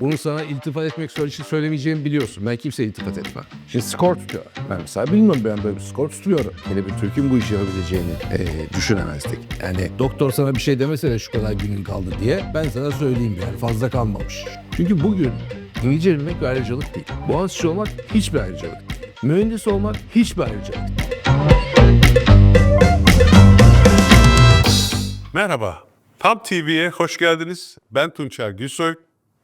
Bunu sana iltifat etmek için söylemeyeceğimi biliyorsun. Ben kimseye iltifat etmem. Şimdi skor tutuyor. Ben mesela bilmiyorum ben böyle bir skor tutuyorum. Hele bir Türk'ün bu işi yapabileceğini e, düşünemezdik. Yani doktor sana bir şey demese de şu kadar günün kaldı diye ben sana söyleyeyim yani fazla kalmamış. Çünkü bugün İngilizce bilmek bir ayrıcalık değil. Boğaziçi olmak hiçbir ayrıcalık değil. Mühendis olmak hiçbir ayrıcalık değil. Merhaba. Tam TV'ye hoş geldiniz. Ben Tunçer Gülsoy.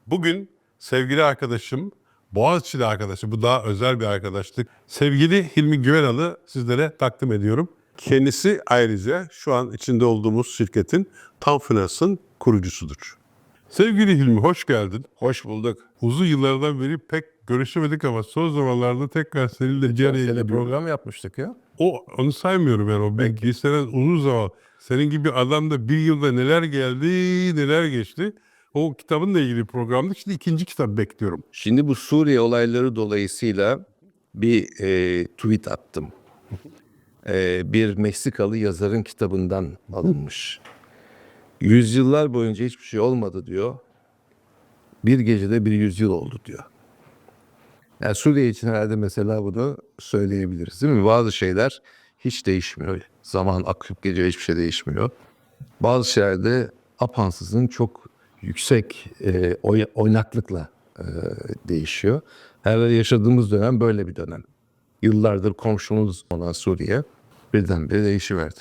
Bugün sevgili arkadaşım, Boğaziçi'li arkadaşım, bu daha özel bir arkadaşlık. Sevgili Hilmi Güvenal'ı sizlere takdim ediyorum. Kendisi ayrıca şu an içinde olduğumuz şirketin Tam Finans'ın kurucusudur. Sevgili Hilmi hoş geldin. Hoş bulduk. Uzun yıllardan beri pek görüşemedik ama son zamanlarda tekrar seninle bir araya program yapmıştık ya. O onu saymıyorum yani o belki liseden uzun zaman. Senin gibi adam da bir yılda neler geldi, neler geçti. O kitabınla ilgili programda şimdi ikinci kitap bekliyorum. Şimdi bu Suriye olayları dolayısıyla bir e, tweet attım. E, bir Meksikalı yazarın kitabından alınmış. Yüzyıllar boyunca hiçbir şey olmadı diyor. Bir gecede bir yüzyıl oldu diyor. Yani Suriye için herhalde mesela bunu söyleyebiliriz değil mi? Bazı şeyler hiç değişmiyor. Zaman akıp gece hiçbir şey değişmiyor. Bazı şeylerde apansızın çok yüksek e, oy- oynaklıkla e, değişiyor. Herhalde yaşadığımız dönem böyle bir dönem. Yıllardır komşumuz olan Suriye birdenbire değişiverdi.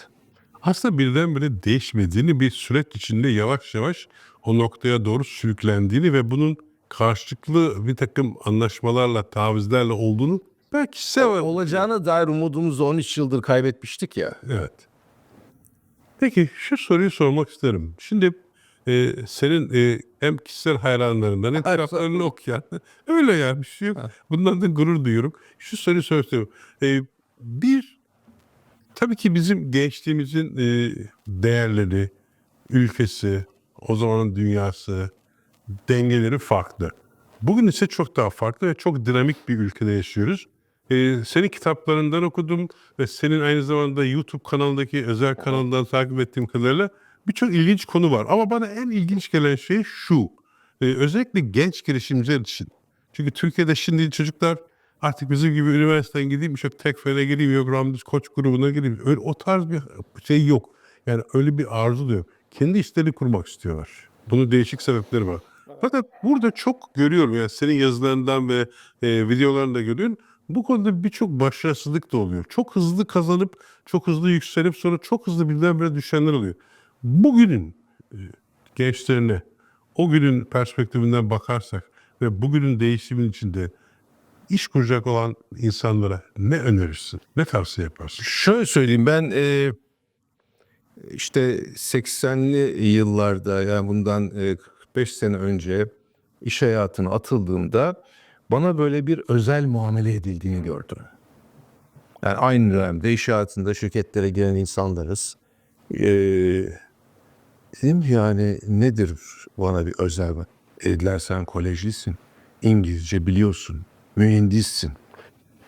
Aslında birdenbire değişmediğini bir süreç içinde yavaş yavaş o noktaya doğru sürüklendiğini ve bunun karşılıklı bir takım anlaşmalarla, tavizlerle olduğunu belki sev Olacağına dair umudumuzu 13 yıldır kaybetmiştik ya. Evet. Peki şu soruyu sormak isterim. Şimdi e, senin e, hem kişisel hayranlarından hem kitaplarını okuyan öyle yani bir şey yok. Bundan da gurur duyuyorum. Şu soruyu sormak istiyorum. E, bir tabii ki bizim gençliğimizin e, değerleri, ülkesi, o zamanın dünyası, dengeleri farklı. Bugün ise çok daha farklı ve çok dinamik bir ülkede yaşıyoruz. Ee, senin kitaplarından okudum ve senin aynı zamanda YouTube kanalındaki özel kanalından takip ettiğim kadarıyla birçok ilginç konu var. Ama bana en ilginç gelen şey şu. Ee, özellikle genç girişimciler için. Çünkü Türkiye'de şimdi çocuklar artık bizim gibi üniversiteden gideyim, yok Tekfel'e gireyim, yok Ramdüz Koç grubuna gireyim. Öyle, o tarz bir şey yok. Yani öyle bir arzu da yok. Kendi işlerini kurmak istiyorlar. Bunun değişik sebepleri var. Fakat burada çok görüyorum yani senin yazılarından ve e, videolarında görüyorsun. Bu konuda birçok başarısızlık da oluyor. Çok hızlı kazanıp, çok hızlı yükselip sonra çok hızlı birdenbire düşenler oluyor. Bugünün e, gençlerine, o günün perspektifinden bakarsak ve bugünün değişimin içinde iş kuracak olan insanlara ne önerirsin? Ne tavsiye yaparsın? Şöyle söyleyeyim ben e, işte 80'li yıllarda yani bundan e, 45 sene önce iş hayatına atıldığımda bana böyle bir özel muamele edildiğini gördüm. Yani aynı dönemde iş hayatında şirketlere giren insanlarız. E, dedim yani nedir bana bir özel Dediler sen kolejlisin, İngilizce biliyorsun, mühendissin.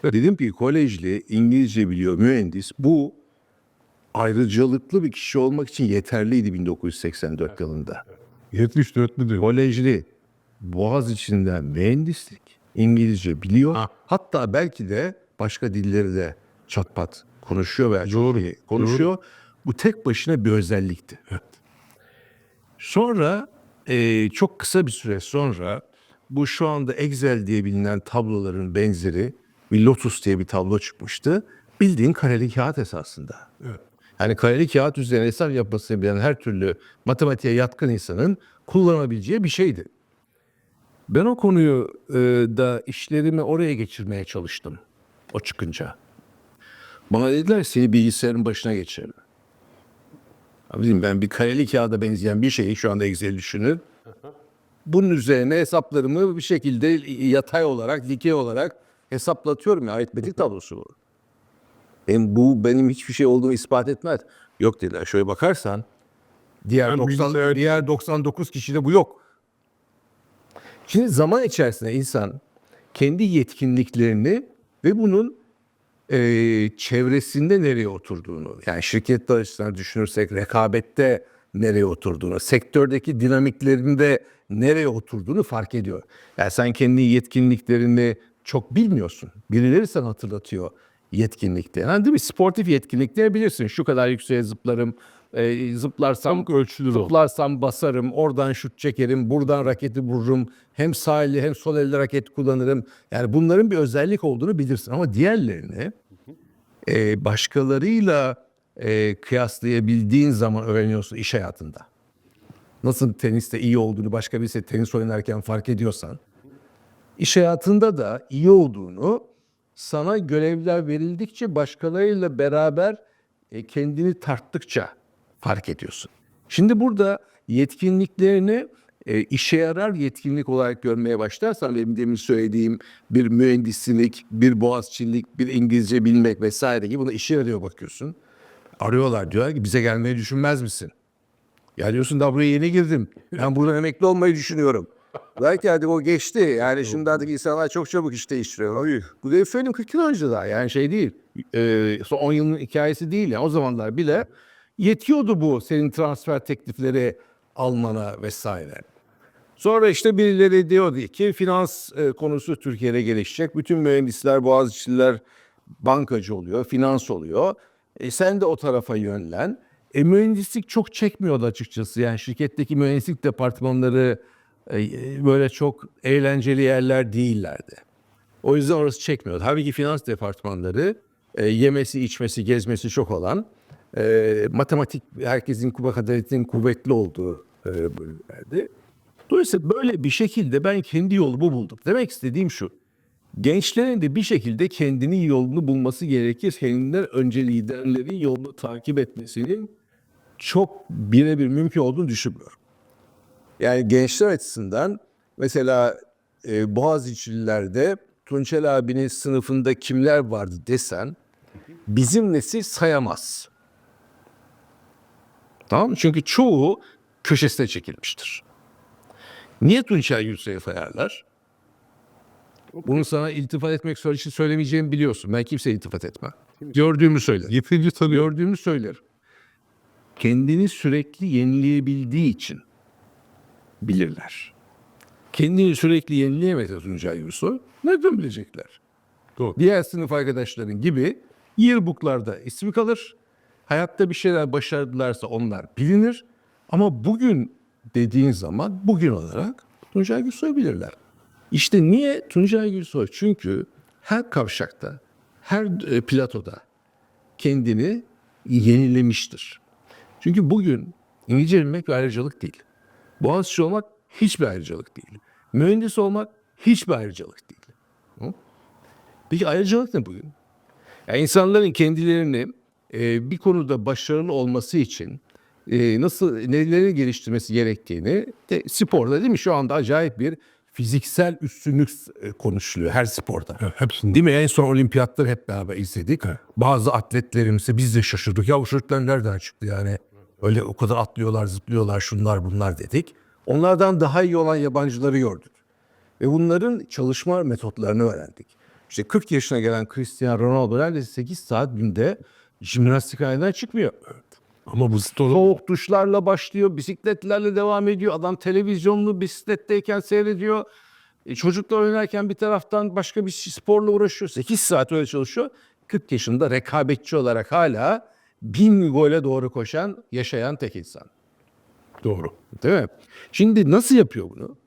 Dedim ki kolejli, İngilizce biliyor, mühendis. Bu ayrıcalıklı bir kişi olmak için yeterliydi 1984 yılında. 74'lü diyor. Kolejli, boğaz içinden mühendislik, İngilizce biliyor. Ha. Hatta belki de başka dilleri de çat pat konuşuyor veya Doğru, konuşuyor. Bu tek başına bir özellikti. Sonra e, çok kısa bir süre sonra bu şu anda Excel diye bilinen tabloların benzeri bir Lotus diye bir tablo çıkmıştı. Bildiğin kareli kağıt esasında. Evet. Yani kareli kağıt üzerine hesap yapmasını bilen her türlü matematiğe yatkın insanın kullanabileceği bir şeydi. Ben o konuyu e, da işlerimi oraya geçirmeye çalıştım o çıkınca. Bana dediler seni bilgisayarın başına geçirelim. Abicim ben bir kareli kağıda benzeyen bir şeyi şu anda Excel düşünün. Bunun üzerine hesaplarımı bir şekilde yatay olarak, dikey olarak hesaplatıyorum ya aritmetik tablosu bu. Benim, bu benim hiçbir şey olduğumu ispat etmez. Yok dediler. Şöyle bakarsan diğer Ben 90 bilgisayar- diğer 99 kişide bu yok. Şimdi zaman içerisinde insan kendi yetkinliklerini ve bunun eee, çevresinde nereye oturduğunu yani şirketler açısından düşünürsek rekabette nereye oturduğunu, sektördeki dinamiklerinde nereye oturduğunu fark ediyor. Yani sen kendi yetkinliklerini çok bilmiyorsun. Birileri sana hatırlatıyor yetkinliklerini. Yani değil mi? Sportif yetkinlikleri bilirsin. Şu kadar yükseğe zıplarım, e, zıplarsam Tam ölçülü ol. zıplarsam basarım, oradan şut çekerim, buradan raketi vururum. Hem sağ elle hem sol elle raket kullanırım. Yani bunların bir özellik olduğunu bilirsin. Ama diğerlerini e, başkalarıyla e, kıyaslayabildiğin zaman öğreniyorsun iş hayatında. Nasıl teniste iyi olduğunu başka birisi tenis oynarken fark ediyorsan, iş hayatında da iyi olduğunu sana görevler verildikçe başkalarıyla beraber e, kendini tarttıkça fark ediyorsun. Şimdi burada yetkinliklerini e, işe yarar yetkinlik olarak görmeye başlarsan benim demin söylediğim bir mühendislik, bir boğazçilik, bir İngilizce bilmek vesaire gibi buna işe yarıyor bakıyorsun. Arıyorlar diyorlar ki bize gelmeyi düşünmez misin? Ya diyorsun da buraya yeni girdim. Ben buradan emekli olmayı düşünüyorum. Belki artık o geçti. Yani şimdi artık insanlar çok çabuk iş değiştiriyor. Bu da söyleyeyim 40 yıl önce daha. Yani şey değil. Ee, son 10 yılın hikayesi değil. Yani o zamanlar bile yetiyordu bu senin transfer teklifleri almana vesaire. Sonra işte birileri diyordu ki finans e, konusu Türkiye'de gelişecek. Bütün mühendisler, boğaziçi'liler bankacı oluyor, finans oluyor. E, sen de o tarafa yönlen. E, mühendislik çok çekmiyordu açıkçası. Yani şirketteki mühendislik departmanları e, böyle çok eğlenceli yerler değillerdi. O yüzden orası çekmiyordu. Halbuki finans departmanları e, yemesi, içmesi, gezmesi çok olan e, matematik herkesin bakadaretinin kuvvetli olduğu e, bölümlerdi. Dolayısıyla böyle bir şekilde ben kendi yolumu buldum. Demek istediğim şu. Gençlerin de bir şekilde kendini yolunu bulması gerekir. Kendinden önce liderlerin yolunu takip etmesinin çok birebir mümkün olduğunu düşünmüyorum. Yani gençler açısından mesela e, Boğaziçi'lilerde Tunçel abinin sınıfında kimler vardı desen bizim nesil sayamaz. Tamam mı? Çünkü çoğu köşesine çekilmiştir. Niye Tunçel Gülsoy'u sayarlar? Bunu sana iltifat etmek için söylemeyeceğimi biliyorsun. Ben kimseye iltifat etmem. Gördüğümü söylerim. Yeterince tanıyor. Gördüğümü söylerim. Kendini sürekli yenileyebildiği için bilirler. Kendini sürekli yenileyemese Tuncay Gürsoy nereden bilecekler? Doğru. Diğer sınıf arkadaşların gibi yearbooklarda ismi kalır. Hayatta bir şeyler başardılarsa onlar bilinir. Ama bugün dediğin zaman bugün olarak Tuncay Gürsoy bilirler. İşte niye Tuncay Gürsoy? Çünkü her kavşakta, her e, platoda kendini yenilemiştir. Çünkü bugün İngilizce bilmek bir ayrıcalık değil. Boğaziçi olmak hiçbir ayrıcalık değil. Mühendis olmak hiçbir ayrıcalık değil. Peki ayrıcalık ne bugün? Yani insanların kendilerini e, bir konuda başarılı olması için e, nasıl neleri geliştirmesi gerektiğini de sporda değil mi? Şu anda acayip bir fiziksel üstünlük e, konuşuluyor her sporda. Evet, hepsinde. Değil mi? En son olimpiyatları hep beraber izledik. Bazı atletlerimize biz de şaşırdık. Ya bu çocuklar nereden çıktı yani? Öyle o kadar atlıyorlar, zıplıyorlar, şunlar bunlar dedik. Onlardan daha iyi olan yabancıları gördük. Ve bunların çalışma metotlarını öğrendik. İşte 40 yaşına gelen Cristiano Ronaldo neredeyse 8 saat günde jimnastik haline çıkmıyor. Ama bu olur. Soğuk duşlarla başlıyor, bisikletlerle devam ediyor. Adam televizyonlu bisikletteyken seyrediyor. E, çocuklar oynarken bir taraftan başka bir sporla uğraşıyor. 8 saat öyle çalışıyor. 40 yaşında rekabetçi olarak hala bin gole doğru koşan, yaşayan tek insan. Doğru. Değil mi? Şimdi nasıl yapıyor bunu?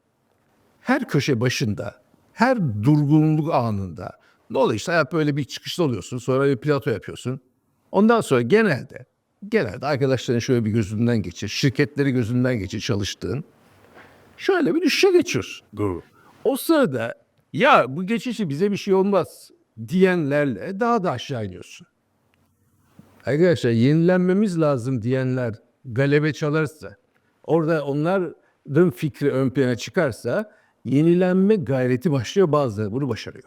Her köşe başında, her durgunluk anında. Ne oluyor işte hayat böyle bir çıkışta oluyorsun. Sonra bir plato yapıyorsun. Ondan sonra genelde, genelde arkadaşların şöyle bir gözünden geçir. Şirketleri gözünden geçir çalıştığın. Şöyle bir düşüşe geçiyorsun. Doğru. O sırada ya bu geçişi bize bir şey olmaz diyenlerle daha da aşağı iniyorsun. Arkadaşlar yenilenmemiz lazım diyenler galebe çalarsa, orada onların fikri ön plana çıkarsa yenilenme gayreti başlıyor bazıları bunu başarıyor.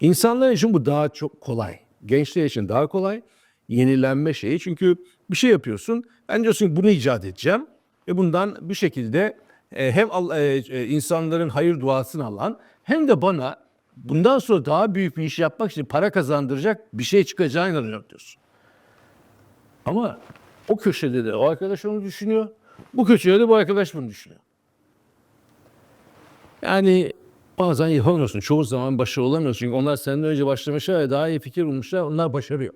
İnsanlar için bu daha çok kolay. Gençler için daha kolay. Yenilenme şeyi çünkü bir şey yapıyorsun. Ben diyorsun ki bunu icat edeceğim. Ve bundan bir şekilde e, hem e, e, insanların hayır duasını alan hem de bana bundan sonra daha büyük bir iş yapmak için para kazandıracak bir şey çıkacağına inanıyorum diyorsun. Ama O köşede de o arkadaş onu düşünüyor. Bu köşede de bu arkadaş bunu düşünüyor. Yani bazen yapamıyorsun. Çoğu zaman başarılı olamıyorsun. Çünkü onlar senden önce başlamışlar ve daha iyi fikir bulmuşlar. Onlar başarıyor.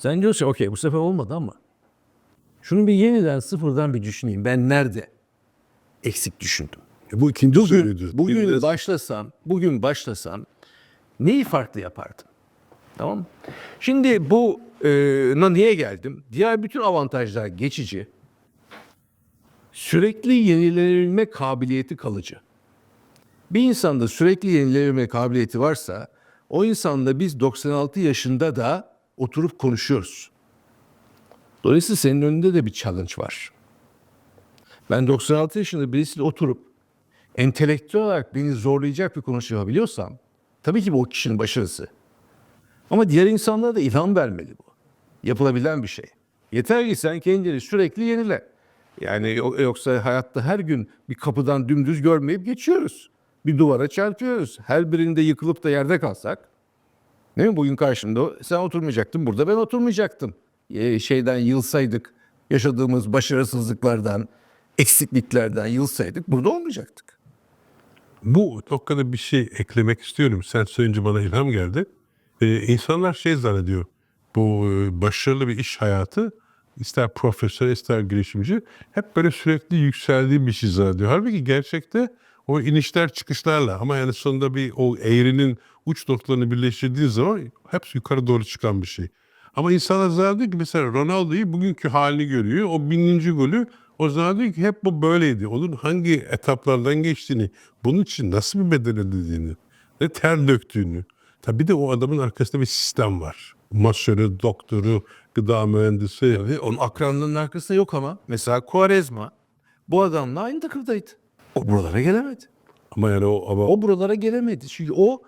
Sen diyorsun okey bu sefer olmadı ama şunu bir yeniden sıfırdan bir düşüneyim. Ben nerede eksik düşündüm? E, bu ikinci soruydu. Bugün Biraz- başlasam, bugün başlasam neyi farklı yapardım? Tamam mı? Şimdi bu e, niye geldim? Diğer bütün avantajlar geçici. Sürekli yenilenilme kabiliyeti kalıcı. Bir insanda sürekli yenilenilme kabiliyeti varsa o insanla biz 96 yaşında da oturup konuşuyoruz. Dolayısıyla senin önünde de bir challenge var. Ben 96 yaşında birisiyle oturup entelektüel olarak beni zorlayacak bir konuşma yapabiliyorsam tabii ki bu o kişinin başarısı. Ama diğer insanlara da ilham vermeli bu. Yapılabilen bir şey. Yeter ki sen kendini sürekli yenile. Yani yo- yoksa hayatta her gün bir kapıdan dümdüz görmeyip geçiyoruz. Bir duvara çarpıyoruz. Her birinde yıkılıp da yerde kalsak. Değil mi? Bugün karşımda sen oturmayacaktın. Burada ben oturmayacaktım. Ee, şeyden yılsaydık. Yaşadığımız başarısızlıklardan, eksikliklerden yılsaydık burada olmayacaktık. Bu noktada bir şey eklemek istiyorum. Sen söyleyince bana ilham geldi. Ee, insanlar şey zannediyor. Bu e, başarılı bir iş hayatı ister profesör ister girişimci hep böyle sürekli yükseldiği bir şey zannediyor. Halbuki gerçekte o inişler çıkışlarla ama yani sonunda bir o eğrinin uç noktalarını birleştirdiği zaman hepsi yukarı doğru çıkan bir şey. Ama insanlar zannediyor ki mesela Ronaldo'yu bugünkü halini görüyor. O bininci golü o zaman diyor ki hep bu böyleydi. Onun hangi etaplardan geçtiğini, bunun için nasıl bir bedel ödediğini, ne ter döktüğünü. Tabii de o adamın arkasında bir sistem var. Masörü, doktoru, gıda mühendisi. Tabii onun akranlığının arkasında yok ama. Mesela Quaresma bu adamla aynı takımdaydı. O buralara gelemedi. Ama yani o ama O buralara gelemedi. Çünkü o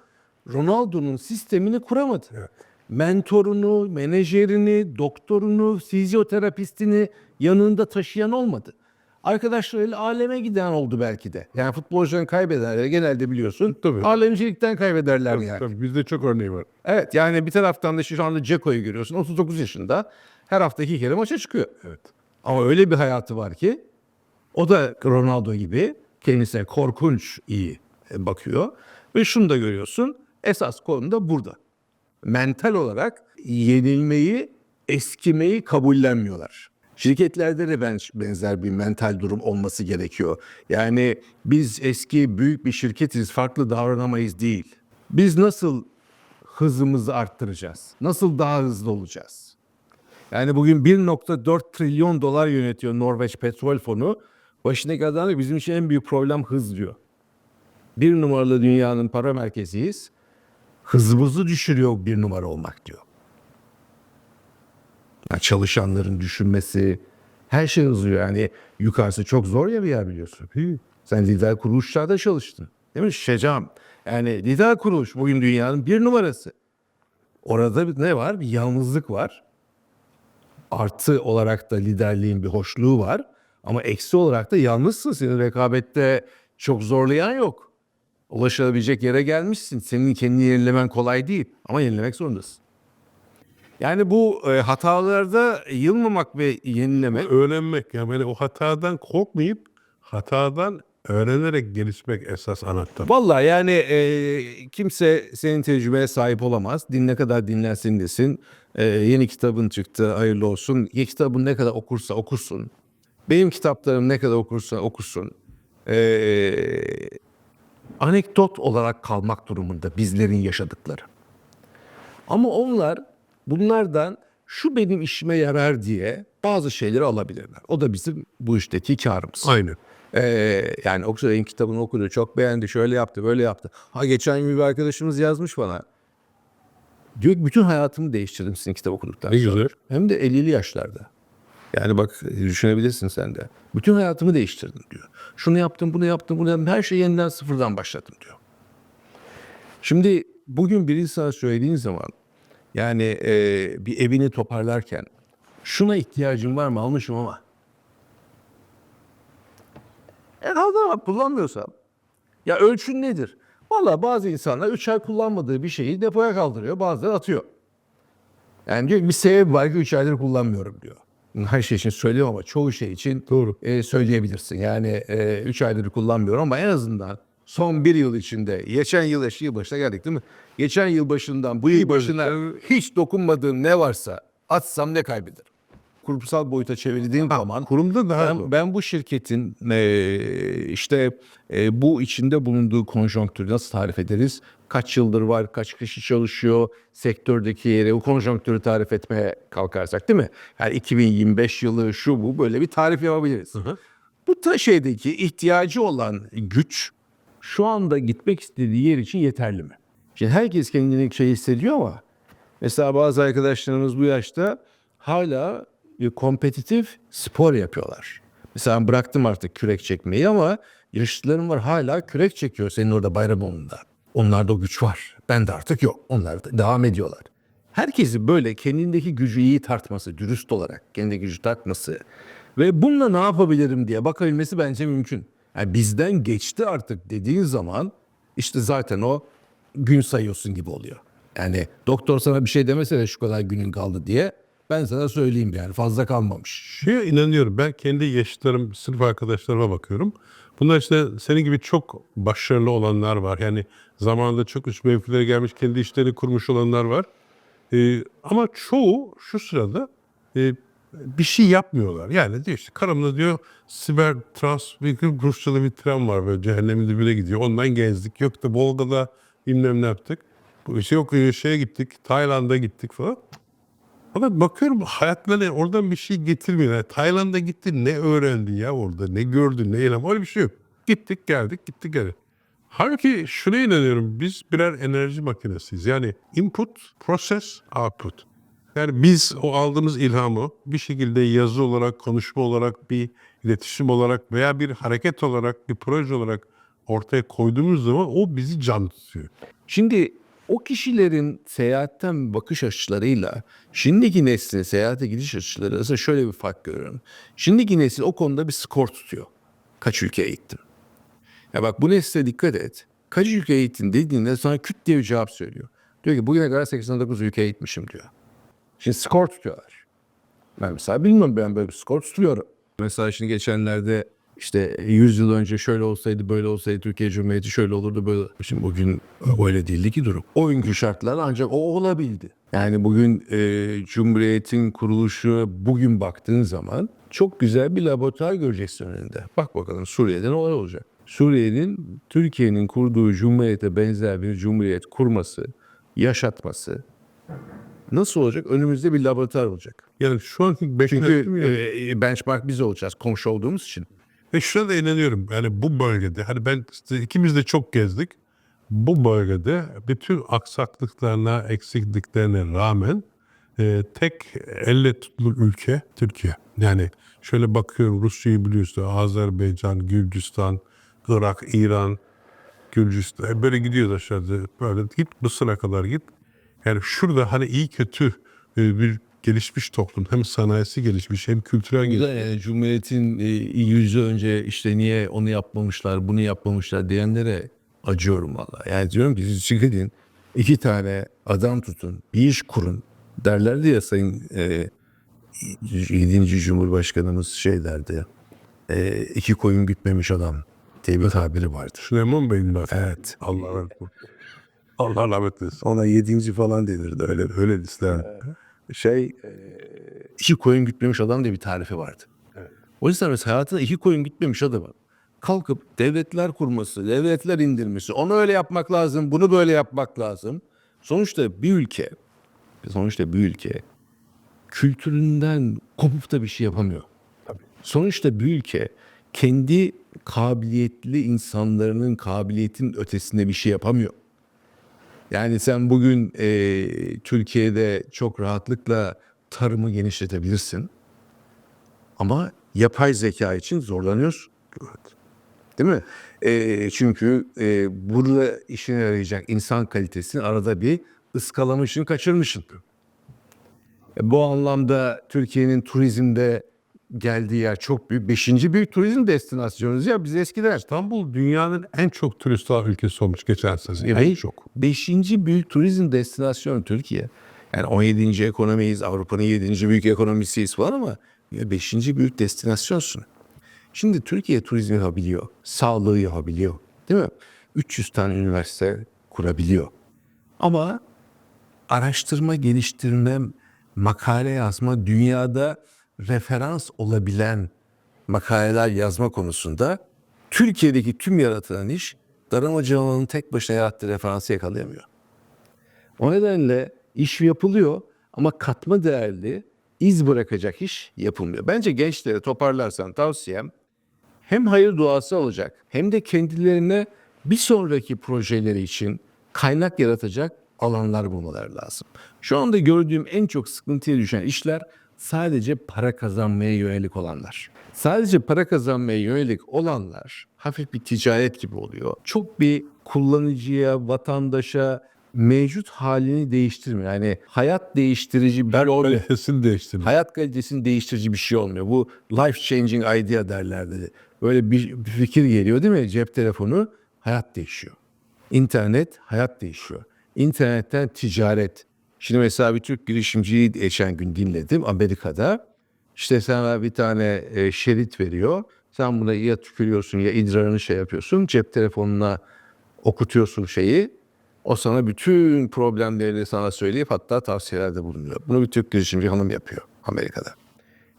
Ronaldo'nun sistemini kuramadı. Mentorunu, menajerini, doktorunu, fizyoterapistini yanında taşıyan olmadı. Arkadaşlarıyla aleme giden oldu belki de. Yani futbolcuların kaybedenleri genelde biliyorsun. Tabii. Alemcilikten kaybederler yani. tabii bizde çok örneği var. Evet yani bir taraftan da şu anda Ceko'yu görüyorsun. 39 yaşında her hafta iki kere maça çıkıyor. Evet. Ama öyle bir hayatı var ki o da Ronaldo gibi kendisine korkunç iyi e, bakıyor. Ve şunu da görüyorsun esas konu da burada. Mental olarak yenilmeyi, eskimeyi kabullenmiyorlar. Şirketlerde de ben, benzer bir mental durum olması gerekiyor. Yani biz eski büyük bir şirketiz, farklı davranamayız değil. Biz nasıl hızımızı arttıracağız? Nasıl daha hızlı olacağız? Yani bugün 1.4 trilyon dolar yönetiyor Norveç Petrol Fonu. Başındaki adam diyor, bizim için en büyük problem hız diyor. Bir numaralı dünyanın para merkeziyiz. Hızımızı düşürüyor bir numara olmak diyor. Yani çalışanların düşünmesi, her şey hızlıyor. Yani yukarısı çok zor ya bir yer biliyorsun. Sen lider kuruluşlarda çalıştın. Değil mi? Şecam. Yani lider kuruluş bugün dünyanın bir numarası. Orada bir- ne var? Bir yalnızlık var artı olarak da liderliğin bir hoşluğu var. Ama eksi olarak da yalnızsın. Seni rekabette çok zorlayan yok. Ulaşabilecek yere gelmişsin. Senin kendini yenilemen kolay değil. Ama yenilemek zorundasın. Yani bu e, hatalarda yılmamak ve yenilemek Öğrenmek yani böyle o hatadan korkmayıp hatadan öğrenerek gelişmek esas anahtar. Vallahi yani e, kimse senin tecrübeye sahip olamaz. Din ne kadar dinlersin desin. E, yeni kitabın çıktı hayırlı olsun. Ya kitabın ne kadar okursa okusun. Benim kitaplarım ne kadar okursa okusun. E, anekdot olarak kalmak durumunda bizlerin yaşadıkları. Ama onlar bunlardan şu benim işime yarar diye bazı şeyleri alabilirler. O da bizim bu işteki karımız. Aynen. Ee, yani Oksay'ın kitabını okudu, çok beğendi, şöyle yaptı, böyle yaptı. Ha geçen gün bir arkadaşımız yazmış bana. Diyor ki bütün hayatımı değiştirdim sizin kitap okuduktan Ne sonra. güzel. Hem de 50'li yaşlarda. Yani bak düşünebilirsin sen de. Bütün hayatımı değiştirdim diyor. Şunu yaptım, bunu yaptım, bunu yaptım. Her şeyi yeniden sıfırdan başladım diyor. Şimdi bugün bir insana söylediğin zaman yani e, bir evini toparlarken şuna ihtiyacın var mı almışım ama e ama kullanmıyorsam ya ölçün nedir? Valla bazı insanlar 3 ay kullanmadığı bir şeyi depoya kaldırıyor bazıları atıyor. Yani diyor bir sebep var ki 3 aydır kullanmıyorum diyor. Her şey için söylüyorum ama çoğu şey için Doğru. e, söyleyebilirsin. Yani 3 aydır kullanmıyorum ama en azından son bir yıl içinde, geçen yıl eşi yıl başına geldik değil mi? Geçen yıl başından bu yıl başına hiç dokunmadığım ne varsa atsam ne kaybederim? Kurumsal boyuta çevirdiğim zaman Kurumda daha ben, ben bu şirketin e, işte e, bu içinde bulunduğu konjonktürü nasıl tarif ederiz? Kaç yıldır var, kaç kişi çalışıyor, sektördeki yeri, o konjonktürü tarif etmeye kalkarsak değil mi? Yani 2025 yılı şu bu böyle bir tarif yapabiliriz. Bu ta şeydeki ihtiyacı olan güç şu anda gitmek istediği yer için yeterli mi? Şimdi herkes kendini şey hissediyor ama mesela bazı arkadaşlarımız bu yaşta hala kompetitif spor yapıyorlar. Mesela bıraktım artık kürek çekmeyi ama yaşlılarım var hala kürek çekiyor senin orada Bayramoğlu'nda. Onlarda o güç var. Ben de artık yok. Onlar da devam ediyorlar. Herkesi böyle kendindeki gücü iyi tartması, dürüst olarak kendi gücü tartması ve bununla ne yapabilirim diye bakabilmesi bence mümkün. Yani bizden geçti artık dediğin zaman işte zaten o gün sayıyorsun gibi oluyor. Yani doktor sana bir şey demese de şu kadar günün kaldı diye ben sana söyleyeyim yani fazla kalmamış. Şeye inanıyorum. Ben kendi yaşıtlarım, sınıf arkadaşlarıma bakıyorum. Bunlar işte senin gibi çok başarılı olanlar var. Yani zamanında çok üst mevkilere gelmiş, kendi işlerini kurmuş olanlar var. Ee, ama çoğu şu sırada e, bir şey yapmıyorlar. Yani diyor işte karımla diyor siber trans bir Rusçalı bir tren var böyle cehennemin dibine gidiyor. Ondan gezdik. Yok da Volga'da bilmem ne yaptık. Bu işte yok şeye gittik, Tayland'a gittik falan. Ama bakıyorum hayatlarına oradan bir şey getirmiyor. Yani Tayland'a gitti ne öğrendi ya orada ne gördü ne eylem öyle bir şey yok. Gittik geldik gittik geldik. Halbuki şuna inanıyorum biz birer enerji makinesiyiz. Yani input, process, output. Yani biz o aldığımız ilhamı bir şekilde yazı olarak, konuşma olarak, bir iletişim olarak veya bir hareket olarak, bir proje olarak ortaya koyduğumuz zaman o bizi can tutuyor. Şimdi o kişilerin seyahatten bakış açılarıyla şimdiki neslin seyahate gidiş açıları arasında şöyle bir fark görüyorum. Şimdiki nesil o konuda bir skor tutuyor. Kaç ülkeye gittin? Ya bak bu nesle dikkat et. Kaç ülkeye gittin dediğinde sana küt diye bir cevap söylüyor. Diyor ki bugüne kadar 89 ülkeye gitmişim diyor. Şimdi skor tutuyorlar. Ben mesela bilmiyorum ben böyle bir skor tutuyorum. Mesela şimdi geçenlerde işte 100 yıl önce şöyle olsaydı böyle olsaydı Türkiye Cumhuriyeti şöyle olurdu böyle. Şimdi bugün öyle değildi ki durum. O günkü şartlar ancak o olabildi. Yani bugün e, Cumhuriyet'in kuruluşu bugün baktığın zaman çok güzel bir laboratuvar göreceksin önünde. Bak bakalım Suriye'de neler olacak. Suriye'nin Türkiye'nin kurduğu cumhuriyete benzer bir cumhuriyet kurması, yaşatması nasıl olacak? Önümüzde bir laboratuvar olacak. Yani şu anki Çünkü beklentim ya. e, benchmark biz olacağız komşu olduğumuz için. Ve şuna da inanıyorum. Yani bu bölgede hani ben ikimiz de çok gezdik. Bu bölgede bütün aksaklıklarına, eksikliklerine rağmen e, tek elle tutulur ülke Türkiye. Yani şöyle bakıyorum Rusya'yı biliyorsun. Azerbaycan, Gürcistan, Irak, İran, Gürcistan. Böyle gidiyoruz aşağıda. Böyle git Mısır'a kadar git. Yani şurada hani iyi kötü e, bir gelişmiş toplum. Hem sanayisi gelişmiş hem kültürel gelişmiş. Yani Cumhuriyet'in e, 100 yıl önce işte niye onu yapmamışlar, bunu yapmamışlar diyenlere acıyorum valla. Yani diyorum ki siz çıkın iki tane adam tutun, bir iş kurun derlerdi ya Sayın e, 7. Cumhurbaşkanımız şey derdi. E, iki koyun gütmemiş adam diye bir tabiri vardır. Süleyman Bey'in lafı. Evet. Allah rahmet eylesin. Allah rahmet eylesin. Ona yedinci falan denirdi öyle öyle listeler. Şey e, iki koyun gütmemiş adam diye bir tarifi vardı. O yüzden mesela hayatında iki koyun gütmemiş adamın kalkıp devletler kurması, devletler indirmesi, onu öyle yapmak lazım, bunu böyle yapmak lazım. Sonuçta bir ülke, sonuçta bir ülke kültüründen kopup da bir şey yapamıyor. Sonuçta bir ülke kendi kabiliyetli insanların kabiliyetin ötesinde bir şey yapamıyor. Yani sen bugün e, Türkiye'de çok rahatlıkla tarımı genişletebilirsin. Ama yapay zeka için zorlanıyorsun. Değil mi? E, çünkü e, burada işine yarayacak insan kalitesini arada bir ıskalamışsın, kaçırmışsın. E, bu anlamda Türkiye'nin turizmde geldiği yer çok büyük. Beşinci büyük turizm destinasyonuyuz ya biz eskiden. İstanbul dünyanın en çok turist alan ülkesi olmuş geçen sene. En Hayır, çok. Beşinci büyük turizm destinasyonu Türkiye. Yani 17. ekonomiyiz, Avrupa'nın 7. büyük ekonomisiyiz falan ama Ya beşinci büyük destinasyonsun. Şimdi Türkiye turizmi yapabiliyor. Sağlığı yapabiliyor. Değil mi? 300 tane üniversite kurabiliyor. Ama araştırma, geliştirme, makale yazma, dünyada referans olabilen makaleler yazma konusunda Türkiye'deki tüm yaratılan iş Daram Hoca'nın tek başına yarattığı referansı yakalayamıyor. O nedenle iş yapılıyor ama katma değerli iz bırakacak iş yapılmıyor. Bence gençlere toparlarsan tavsiyem hem hayır duası alacak hem de kendilerine bir sonraki projeleri için kaynak yaratacak alanlar bulmaları lazım. Şu anda gördüğüm en çok sıkıntıya düşen işler sadece para kazanmaya yönelik olanlar. Sadece para kazanmaya yönelik olanlar hafif bir ticaret gibi oluyor. Çok bir kullanıcıya, vatandaşa mevcut halini değiştirmiyor. Yani hayat değiştirici bir olmuyor. Kalitesini değiştirmek. Hayat kalitesini değiştirici bir şey olmuyor. Bu life changing idea derlerdi. Böyle bir, bir fikir geliyor değil mi? Cep telefonu hayat değişiyor. İnternet hayat değişiyor. İnternetten ticaret. Şimdi mesela bir Türk girişimciyi geçen gün dinledim Amerika'da. İşte sana bir tane e, şerit veriyor. Sen buna ya tükürüyorsun ya idrarını şey yapıyorsun. Cep telefonuna okutuyorsun şeyi. O sana bütün problemlerini sana söyleyip hatta tavsiyelerde bulunuyor. Bunu bir Türk girişimci hanım yapıyor Amerika'da.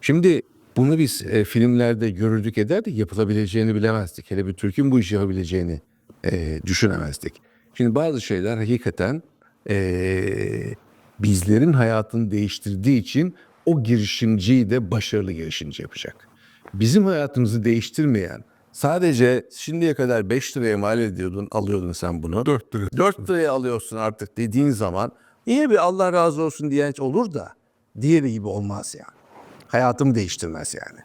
Şimdi bunu biz e, filmlerde görürdük ederdik yapılabileceğini bilemezdik. Hele bir Türk'ün bu işi yapabileceğini e, düşünemezdik. Şimdi bazı şeyler hakikaten e, bizlerin hayatını değiştirdiği için o girişimciyi de başarılı girişimci yapacak. Bizim hayatımızı değiştirmeyen sadece şimdiye kadar 5 liraya mal ediyordun alıyordun sen bunu. 4 lira. 4 liraya alıyorsun artık dediğin zaman yine bir Allah razı olsun diyen olur da diğeri gibi olmaz yani. Hayatımı değiştirmez yani.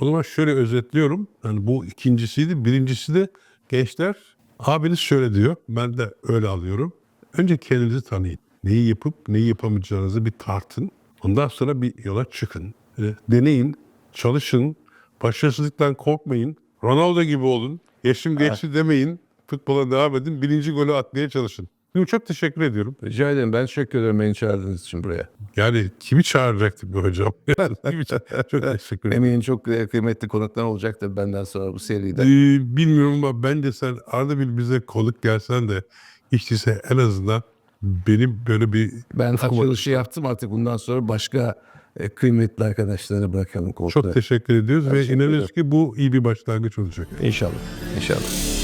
O zaman şöyle özetliyorum. Yani bu ikincisiydi. Birincisi de gençler abiniz şöyle diyor. Ben de öyle alıyorum. Önce kendinizi tanıyın. Neyi yapıp neyi yapamayacağınızı bir tartın. Ondan sonra bir yola çıkın. E, deneyin, çalışın. Başarısızlıktan korkmayın. Ronaldo gibi olun. Yaşım geçti demeyin. Futbola devam edin. Birinci golü atmaya çalışın. Şimdi çok teşekkür ediyorum. Rica ederim. Ben teşekkür ederim beni çağırdığınız için buraya. Yani kimi çağıracaktık be hocam? Kimi çok teşekkür ederim. Eminim çok kıymetli konuklar olacak da benden sonra bu seride. Ee, bilmiyorum ama bence sen arada bir bize konuk gelsen de hiç değilse en azından benim böyle bir Ben açılışı yaptım artık bundan sonra başka e, kıymetli arkadaşlara bırakalım koltuğu. çok teşekkür ediyoruz ve Teşekkür inanıyoruz ki bu iyi bir başlangıç olacak. İnşallah. İnşallah.